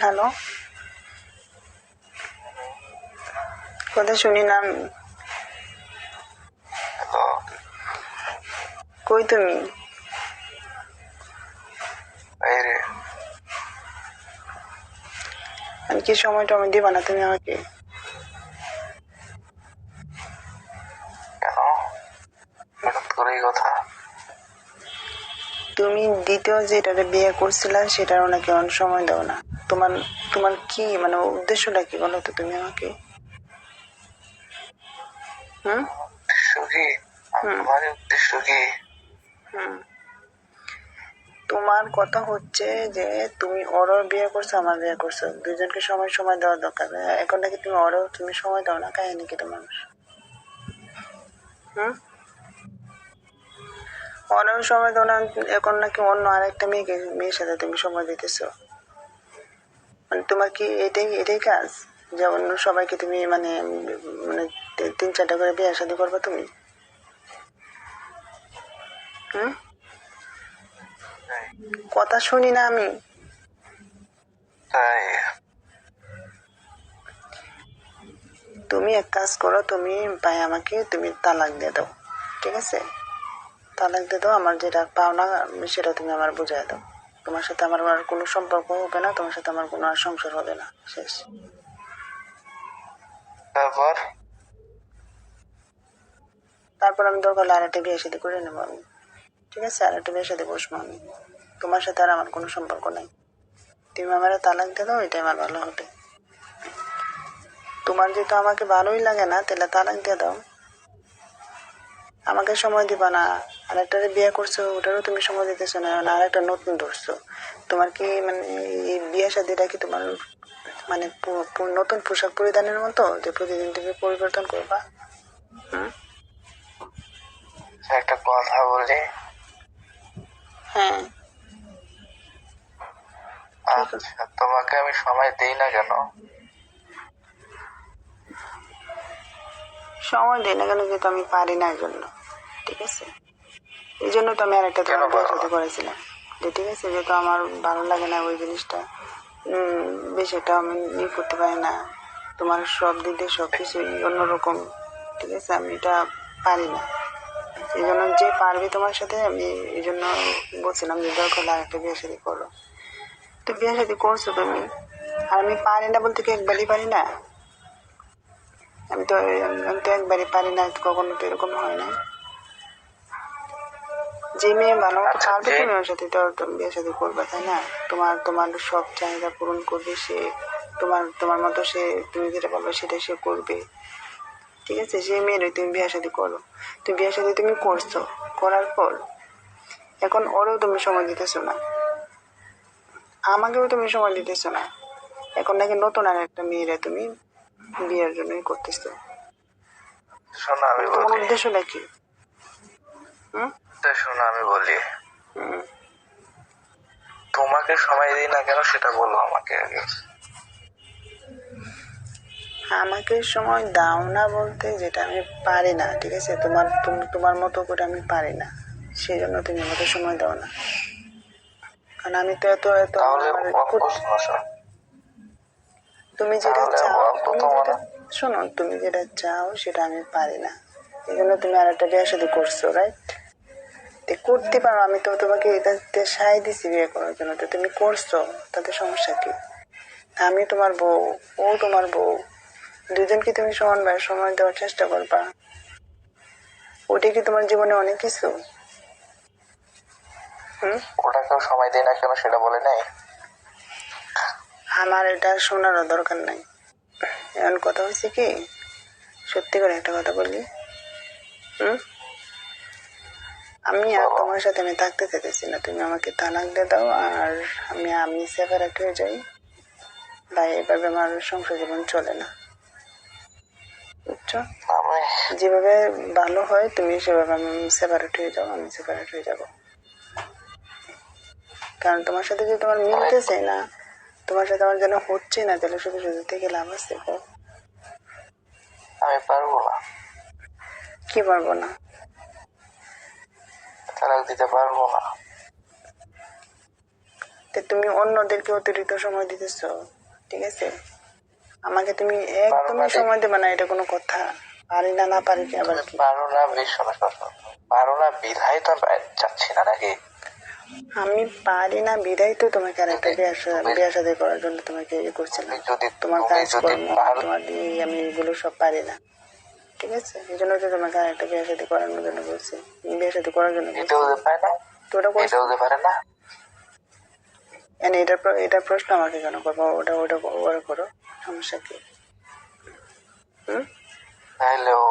Hello? কথা শুনি না। আমি কই তুমি? আর কি সময় টমে দিবা না তুমি আমাকে? তুমি দ্বিতীয় যেটারে বিয়ে করছিলা সেটারও নাকি অনেক সময় দাও না। তোমার তোমার কি মানে উদ্দেশ্যটা কি বলো তো তুমি আমাকে? হুম? উদ্দেশ্য কি? তোমার কথা হচ্ছে যে তুমি ওরও বিয়ে করছ আমার বিয়ে করছ। দুজনকে সময় সময় দেওয়া দরকার। এখন নাকি তুমি ওরও তুমি সময় দাও না কাহিনী কি তোমার? হুম? ওরও সময় দাও না এখন নাকি অন্য আরেকটা মেয়েকে মেয়ের সাথে তুমি সময় দিতেছো। তোমার কি এটাই এটাই কাজ। যে অন্য সবাইকে তুমি মানে মানে তিন চারটা করে বিয়ে শাদী করবে তুমি। হুম? কথা শুনি না আমি। তুমি এক কাজ করো তুমি ভাই আমাকে তুমি তালাক দিয়ে দাও। ঠিক আছে? তালাক দিয়ে দাও আমার যেটা পাওনা সেটা তুমি আমার বুঝাই দাও। তোমার সাথে আমার আর কোনো সম্পর্ক হবে না তোমার সাথে আমার কোনো আর সংসার হবে না। শেষ। তারপর? তারপর আমি দরকার হলে আরেকটা বিয়ে সাথে করে নেব আমি। ঠিক আছে? আরেকটা বিয়ে সাথে বসবো আমি। তোমার সাথে আর আমার কোনো সম্পর্ক নাই। তুমি আমার তালাক দিয়ে দাও এটাই আমার ভালো হবে। তোমার যেহেতু আমাকে ভালোই লাগে না তাহলে তালাক দিয়ে দাও। আমাকে সময় দিবা না। আর একটা বিয়ে করছ ওটারও তুমি সময় দিতেছো না আর একটা নতুন ধরছো। তোমার কি মানে এই বিয়ে শাদিটা কি তোমার মানে নতুন পোশাক পরিধানের মতো যে প্রতিদিন তুমি পরিবর্তন করবা? একটা কথা বলি। হ্যাঁ। আচ্ছা তোমাকে আমি সময় দেই না কেন? সময় দেয় না কেন যেহেতু আমি পারি না এই জন্য ঠিক আছে? এই জন্য তো আমি আরেকটা তোমার? সাথে করেছিলাম। যে ঠিক আছে যেহেতু আমার ভালো লাগে না ওই জিনিসটা বেশি একটা আমি ই করতে পারি না। তোমার সব দিক দিয়ে সব কিছুই অন্যরকম ঠিক আছে? আমি এটা পারি না। এই জন্য যে পারবে তোমার সাথে আমি এই জন্য বলছিলাম যে দরকার হলে আরেকটা বিয়ে সাথে করো। তো বিয়ে সাথে করছ তুমি? আর আমি পারি না বলতে কি একবারই পারি না? আমি তো আমি তো একবারই পারি না কখনো তো এরকম হয় না। যে মেয়ে ভালো মতো আচ্ছা, তুমি ওর সাথে তো তুমি বিয়ের সাথে করবে তাই না? তোমার তোমার সব চাহিদা পূরণ করবে সে তোমার তোমার মতো সে তুমি যেটা বলবে সেটা সে করবে। ঠিক আছে? যে মেয়ের তুমি বিয়ের সাথে করো। তুমি বিয়ের সাথে তুমি করছ করার পর এখন ওরও তুমি সময় দিতেছো না। আমাকেও তুমি সময় দিতেছো না। এখন নাকি নতুন আর একটা মেয়েরা তুমি বিয়ের জন্যই করতেছো। শোনো আমি তোমার বলি। উদ্দেশ্যটা কি? হুম? তা শোনো আমি বলি। তোমাকে সময় দিই না কেন সেটা বলো আমাকে আগে। আমাকে সময় দাও না বলতে যেটা আমি পারি না ঠিক আছে? তোমার তুম- তোমার মতো করে আমি পারি না। সেই জন্য তুমি আমাকে সময় দাও না। কারণ আমি তো এত এত তাহলে আমার অল্প খুব- শোনো শোনো। তুমি যেটা চাও তুমি যেটা শোনো তুমি যেটা চাও সেটা আমি পারি না। এই জন্য তুমি আর একটা বিয়ে সাথে করছ রাইট করতে পারো আমি তো তোমাকে এটাতে সাই দিছি বিয়ে করার জন্য। তো তুমি করছ তাতে সমস্যা কি? আমি তোমার বউ ও তোমার বউ। দুজনকে তুমি সমানভাবে সময় দেওয়ার চেষ্টা করবা? ওটা কি তোমার জীবনে অনেক কিছু? হুম? ওটাকেও সময় দিই না কেন সেটা বলে নাই? আমার এটা শোনারও দরকার নাই। এমন কথা হয়েছে কি, সত্যি করে একটা কথা বলি আমি আর তোমার সাথে আমি থাকতে চাইতেছি না। তুমি আমাকে তালাক দিয়ে দাও আর আমি আমি সেপারেট হয়ে যাই। বা এভাবে আমার সংসার জীবন চলে না। বুঝছ? যেভাবে ভালো হয়, তুমি সেভাবে আমি সেপারেট হয়ে যাও, আমি সেপারেট হয়ে যাব। কারণ তোমার সাথে যদি তোমার মিলতেছে না তোমার সাথে আমার যেন হচ্ছে না তাহলে শুধু শুধু থেকে লাভ আছে। আমি পারব না। কি পারব না? তালাক দিতে পারব না। তো তুমি অন্যদেরকে অতিরিক্ত সময় দিতেছ ঠিক আছে? আমাকে তুমি একদমই সময় দেবে না এটা কোনো কথা। পারি না না পারি কি আবার পারো না বেশ শোনো। পারো না বিধায় তো চাচ্ছি না নাকি? আমি পারি না বিদায় তো তোমাকে আর একটা বিয়ে বিয়ে সাথে করার জন্য তোমাকে ইয়ে করছিলাম। তুমি যদি তোমার তুমি কাজ যদি কর্ম পারো তোমার আমি এগুলো সব পারি না। ঠিক আছে? এই জন্য তো তোমাকে আর একটা বিয়ে সাথে করানোর জন্য বলছি। বিয়ে সাথে করার জন্য এটা না। তো ওটা করছি? এটা পারে না। এটার প্রশ্ন আমাকে কেন করব? ওটা ওটা ওরা করো। সমস্যা কি? হুম? তাইলেও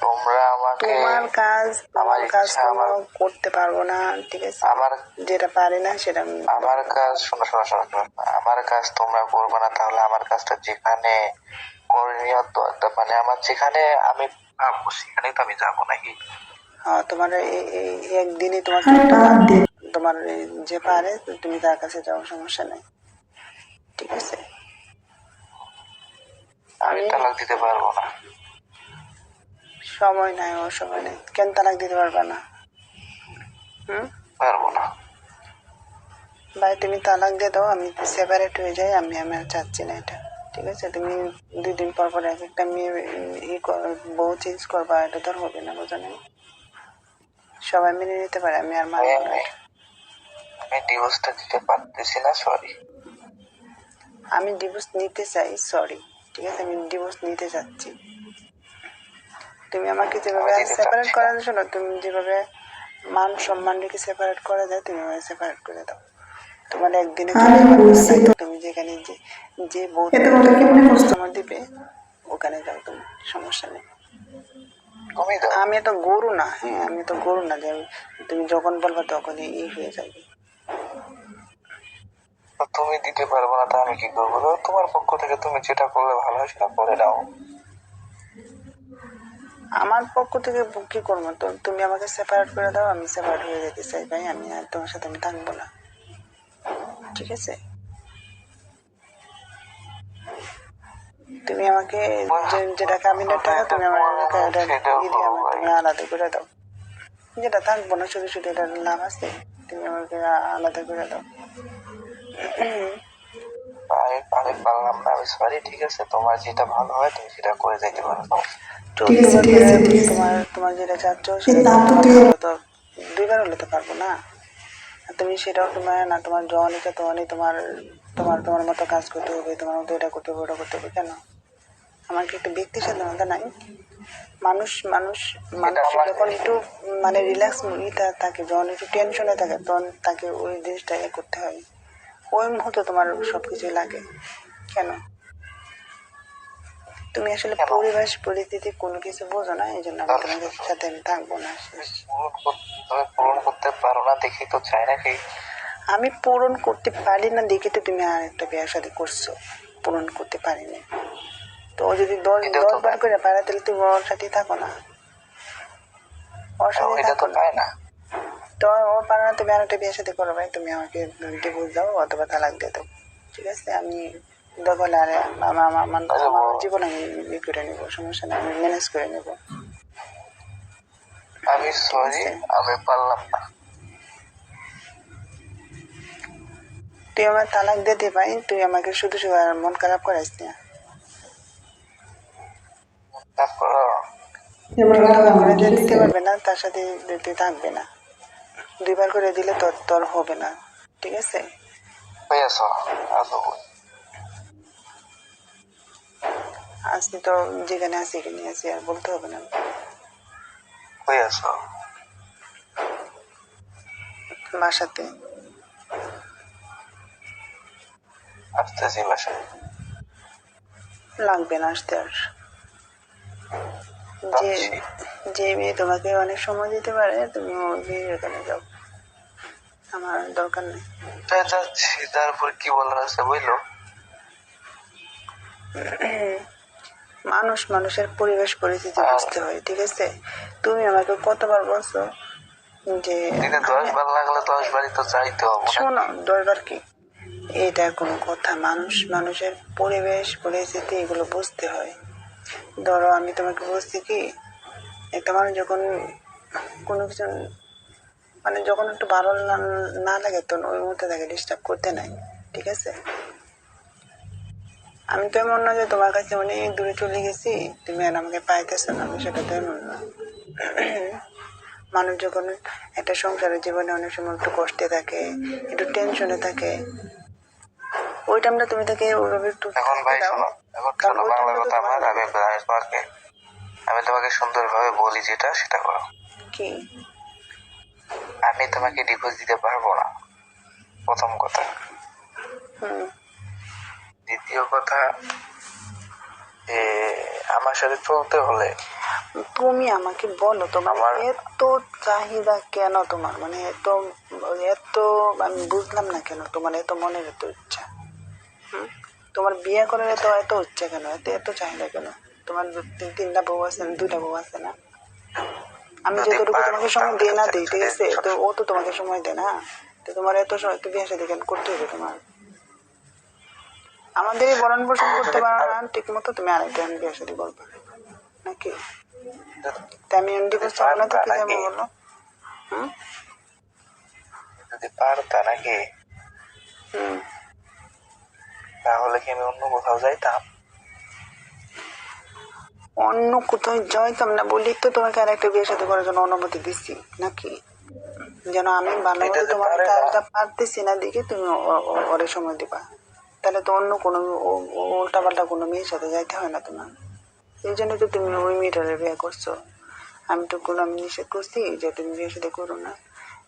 তোমরা আমাকে তোমার কাজ আমার কাজ আমার- করতে পারব না ঠিক আছে? আমার যেটা পারি না সেটা আমার কাজ শোনো শোনো শোনো। আমার কাজ তোমরা করবে না তাহলে আমার কাজটা যেখানে করণীয় মানে আমার যেখানে আমি পাবো সেখানে তো আমি যাব নাকি? হ্যাঁ তোমার এই এই একদিনই তোমার তোমার যে পারে তুমি তার কাছে যাও সমস্যা নেই। ঠিক আছে? আমি আমি- তালাক দিতে পারব না। সময় নাই ও সময় নেই। কেন তালাক দিতে পারবে না? হুম? পারব না। ভাই তুমি তালাক দিয়ে দাও আমি সেপারেট হয়ে যাই আমি আমি আর চাচ্ছি না এটা। ঠিক আছে? তুমি দুই দিন পর পর এক একটা মেয়ে ই বউ চেঞ্জ করবা এটা তো হবে না বোঝা নেই? সবাই মেনে নিতে পারে আমি আর মানবো না আমি আমি ডিভোর্সটা দিতে পারতেছি না সরি আমি ডিভোর্স নিতে চাই সরি ঠিক আছে? আমি ডিভোর্স নিতে চাচ্ছি। তুমি আমাকে যেভাবে সেপারেট করার জন্য তুমি যেভাবে মান সম্মান রেখে সেপারেট করা যায় তুমি আমাকে সেপারেট করে দাও। তোমার একদিনে। তুমি যেখানে যে যে বউ সময় দিবে ওখানে যাও তুমি সমস্যা নেই। আমি তো গরু না হ্যাঁ আমি তো গরু না যে তুমি যখন বলবা তখনই ই হয়ে যাবে। তুমি দিতে পারব না তা আমি কি করব? তোমার পক্ষ থেকে তুমি যেটা করলে ভালো হয় সেটা করে দাও আমার পক্ষ থেকে কি করব? তো তুমি আমাকে সেপারেট করে দাও, আমি সেপারেট হয়ে যেতে চাই ভাই, আমি আর তোমার সাথে আমি থাকব না। ঠিক আছে? তুমি আমাকে যেটা কাবিনের টাকা তুমি আমার তুমি আলাদা করে দাও। যেটা থাকব না, শুধু শুধু এটা লাভ আছে, তুমি আমাকে আলাদা করে দাও। আমি আমি পারলাম না আমি সরি ঠিক আছে তোমার যেটা ভালো হয় তুমি সেটা করে যেতে পারো। ঠিক আছে, ঠিক আছে, তোমার তোমার যেটা চাচ্ছ সেটা তো তুই- হলে তো দুইবার হলে তো পারব না। তুমি সেটাও তোমার না তোমার জওয়ানিটা তখনই তোমার তোমার তোমার মতো কাজ করতে হবে তোমার মতো এটা করতে হবে ওটা করতে হবে কেন? আমার কি একটু ব্যক্তি স্বাধীনতা নাই? মানুষ মানুষ মানুষ যখন একটু মানে রিল্যাক্স থাকে যখন একটু টেনশনে থাকে তখন তাকে ওই জিনিসটা করতে হয়। ওই মুহূর্তে তোমার সব কিছুই লাগে। কেন? তুমি আসলে পরিবেশ পরিস্থিতি কোনো কিছু বোঝো না এই জন্য আমি তোমাদের সাথে আমি থাকব না তুমি পূরণ করতে পারো না দেখি তো চাই নাকি? আমি পূরণ করতে পারি না দেখে তো তুমি আর একটা বিয়ের সাথে করছ। পূরণ করতে পারিনি। তো ও যদি দশ দশ বার করে পারে তাহলে তুমি ওর সাথেই থাকো না। ওর সাথে থাকো না? তো ও পারে না তুমি আর একটা বিয়ের সাথে করো ভাই তুমি আমাকে ডিভোর্স দাও অথবা তালাক দিয়ে দাও। ঠিক আছে আমি দখল আর আমার আমার। জীবন আমি ই করে নেব সমস্যা নেই আমি ম্যানেজ করে নেব। আমি সরি আমি পারলাম না। তুই আমার তালাক দিতে পাই তুই আমাকে শুধু শুধু মন খারাপ করাইস না। দিতে পারবে না তার সাথে থাকবে না। দুইবার করে দিলে তোর তোর হবে না। ঠিক আছে? আজকে তো যেখানে আছি এখানে আছি আর বলতে হবে না। বাসাতে আসতেছি বাসায় লাগবে না আসতে আর। যে। যে মেয়ে তোমাকে অনেক সময় দিতে পারে তুমি ওই মেয়ের ওখানে যাও। আমার দরকার নেই। যাচ্ছি তারপর কি বলার আছে বুঝলো? মানুষ মানুষের পরিবেশ পরিস্থিতি বুঝতে হয় ঠিক আছে? তুমি আমাকে কতবার বলছো যে দশ বার লাগলে দশ বারই তো যাইতে হবে শোনো দরবার কি? এটা কোনো কথা। মানুষ মানুষের পরিবেশ পরিস্থিতি এগুলো বুঝতে হয়। ধরো আমি তোমাকে বলছি কি একটা মানুষ যখন কোনো কিছু মানে যখন একটু ভালো না লাগে তখন ওই মুহূর্তে তাকে ডিস্টার্ব করতে নাই ঠিক আছে? আমি তো এমন না যে তোমার কাছে অনেক দূরে চলে গেছি তুমি আর আমাকে পাইতেছো না আমি সেটা তো এমন না। মানুষ যখন একটা সংসারের জীবনে অনেক সময় একটু কষ্টে থাকে একটু টেনশনে থাকে ওই টাইমটা তুমি তাকে ওইভাবে একটু এখন ভাই দাও। কারণ ওই বাংলা টাইমটা তো তোমার- আমি তোমাকে সুন্দরভাবে বলি যেটা সেটা করো। কি? আমি তোমাকে ডিভোর্স দিতে পারব না। প্রথম কথা। দ্বিতীয় কথা যে আমার সাথে চলতে হলে তুমি আমাকে বলো তোমার এত চাহিদা কেন তোমার? মানে এত এত আমি বুঝলাম না কেন তোমার এত মনের এত ইচ্ছা? তোমার বিয়ে করার এত এত ইচ্ছা কেন? এত এত চাহিদা কেন? তোমার তিনটা বউ আছে না দুইটা বউ আছে না? আমি যদি যতটুকু তোমাকে সময় দিই না দিই ঠিক আছে? তো ও তো তোমাকে সময় দেয় না? তো তোমার এত সময় তো বিয়ে সাথে করতে হবে তোমার? আমাদের এই বরণ পোষণ করতে পারো না ঠিক মতো তুমি আরেকটা বিয়ে সাথে করবে নাকি? তা আমি এমডি করছি না তো কি যাব বলো। যদি পারতা নাকি? তাহলে কি আমি অন্য কোথাও যাইতাম? অন্য কোথাও যাইতাম না বলি তো তোমাকে আর একটা বিয়ের সাথে করার জন্য অনুমতি দিচ্ছি। নাকি? যেন আমি এটা তোমার কাজটা পারতেছি না দিকে তুমি ওরে সময় দিবা। তাহলে তো অন্য কোনো উল্টা পাল্টা কোনো মেয়ের সাথে যাইতে হয় না তোমার। এই জন্য তো তুমি ওই মেয়েটারে বিয়ে করছ। আমি তো কোনো আমি নিষেধ করছি যে তুমি বিয়ে সাথে করো না।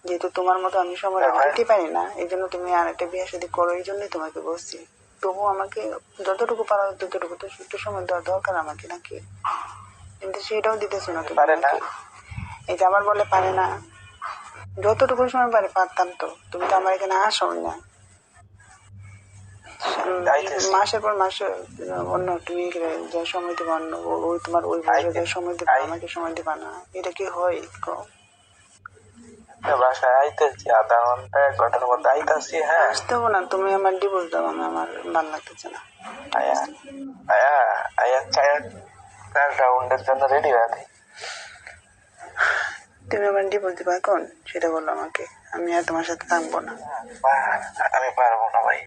যেহেতু তোমার মতো আমি সময় দিতে পারি না এই জন্য তুমি আর একটা বিয়ে সাথে করো এই জন্যই তোমাকে বলছি। তবু আমাকে যতটুকু পারা ততটুকু তো একটু সময় দেওয়া দরকার আমাকে নাকি? কিন্তু সেটাও দিতেছো না পারে না। এই যে আবার বলে পারে না। যতটুকু সময় পারে পারতাম তো। তুমি তো আমার এখানে আসো না। মাসের পর মাসে অন্য তুমি যে সময় দিবা অন্য ওই তোমার ওই সময় দিবা আমাকে সময় দিবা না। এটা কি হয়? বাসায় আইতেছি আধা ঘণ্টা এক ঘণ্টার মধ্যে আইতাছি হ্যাঁ। আসতে হবে না তুমি আমার ডিভোর্স দাও আমি আমার ভালো লাগতেছে না। আয়া আয়া আয়া চায়ের চার রাউন্ডের জন্য রেডি হয়ে তুমি আমার ডিভোর্স দিবা এখন? সেটা বলো আমাকে আমি আর তোমার সাথে থাকব না। বা- আমি পারব না ভাই।